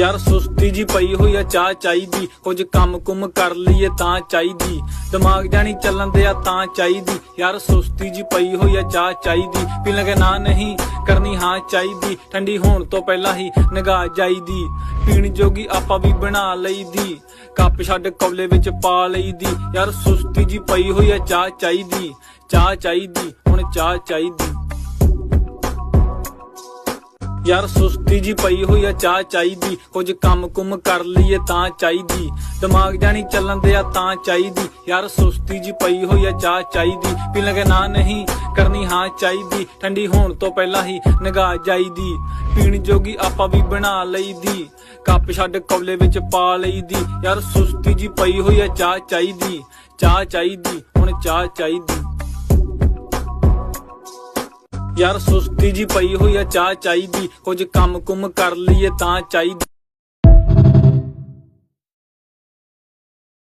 ਯਾਰ ਸੁਸਤੀ ਜੀ ਪਈ ਹੋਈ ਆ, ਚਾਹ ਚਾਹੀਦੀ। ਕੁਝ ਕੰਮ ਕੁਮ ਕਰ ਲਈਏ ਤਾਂ ਚਾਹੀਦੀ। ਦਿਮਾਗ ਜਾਣੀ ਚੱਲਣ ਦੇ ਆ ਤਾਂ ਚਾਹੀਦੀ। ਯਾਰ ਸੁਸਤੀ ਜੀ ਪਈ ਹੋਈ ਆ, ਚਾਹ ਚਾਹੀਦੀ। ਪੀਣ ਲਗੇ ਨਾ ਨਹੀਂ, ਕਰਨੀ ਹਾਂ ਚਾਹੀਦੀ। ਠੰਡੀ ਹੋਣ ਤੋਂ ਪਹਿਲਾਂ ਹੀ ਨਿਗਾਹ ਜਾਈਦੀ। ਪੀਣ ਜੋਗੀ ਆਪਾਂ ਵੀ ਬਣਾ ਲਈਦੀ। ਕੱਪ ਛੱਡ ਕੌਲੇ ਵਿੱਚ ਪਾ ਲਈਦੀ। ਯਾਰ ਸੁਸਤੀ ਜੀ ਪਈ ਹੋਈ ਆ, ਚਾਹ ਚਾਹੀਦੀ। ਚਾਹ ਚਾਹੀਦੀ, ਹੁਣ ਚਾਹ ਚਾਹੀਦੀ। ਯਾਰ ਸੁਸਤੀ ਜੀ ਪਈ ਹੋਈ ਆ, ਚਾਹ ਚਾਹੀਦੀ। ਕੁਝ ਕੰਮ ਕੁਮ ਕਰ ਲਈਏ ਤਾਂ ਚਾਹੀਦੀ। ਦਿਮਾਗ ਜਾਣੀ ਚੱਲਣ ਦੇ ਆ ਤਾਂ ਚਾਹੀਦੀ। ਯਾਰ ਸੁਸਤੀ ਜੀ ਪਈ ਹੋਈ ਆ, ਚਾਹ ਚਾਹੀਦੀ। ਪੀ ਲਗੇ ਨਾ ਨਹੀਂ, ਕਰਨੀ ਹਾਂ ਚਾਹੀਦੀ। ਠੰਡੀ ਹੋਣ ਤੋਂ ਪਹਿਲਾਂ ਹੀ ਨਿਗਾਹ ਜਾਈਦੀ। ਪੀਣ ਜੋਗੀ ਆਪਾਂ ਵੀ ਬਣਾ ਲਈਦੀ। ਕੱਪ ਛੱਡ ਕੌਲੇ ਵਿੱਚ ਪਾ ਲਈਦੀ। ਯਾਰ ਸੁਸਤੀ ਜੀ ਪਈ ਹੋਈ ਆ, ਚਾਹ ਚਾਹੀਦੀ। ਚਾਹ ਚਾਹੀਦੀ, ਹੁਣ ਚਾਹ ਚਾਹੀਦੀ। ਯਾਰ ਸੁਸਤੀ ਜੀ ਪਈ ਹੋਈ ਆ, ਚਾਹ ਚਾਹੀਦੀ, ਕੁਝ ਕੰਮ ਕੁਮ ਕਰ ਲਈਏ ਤਾਂ ਚਾਹੀਦੀ।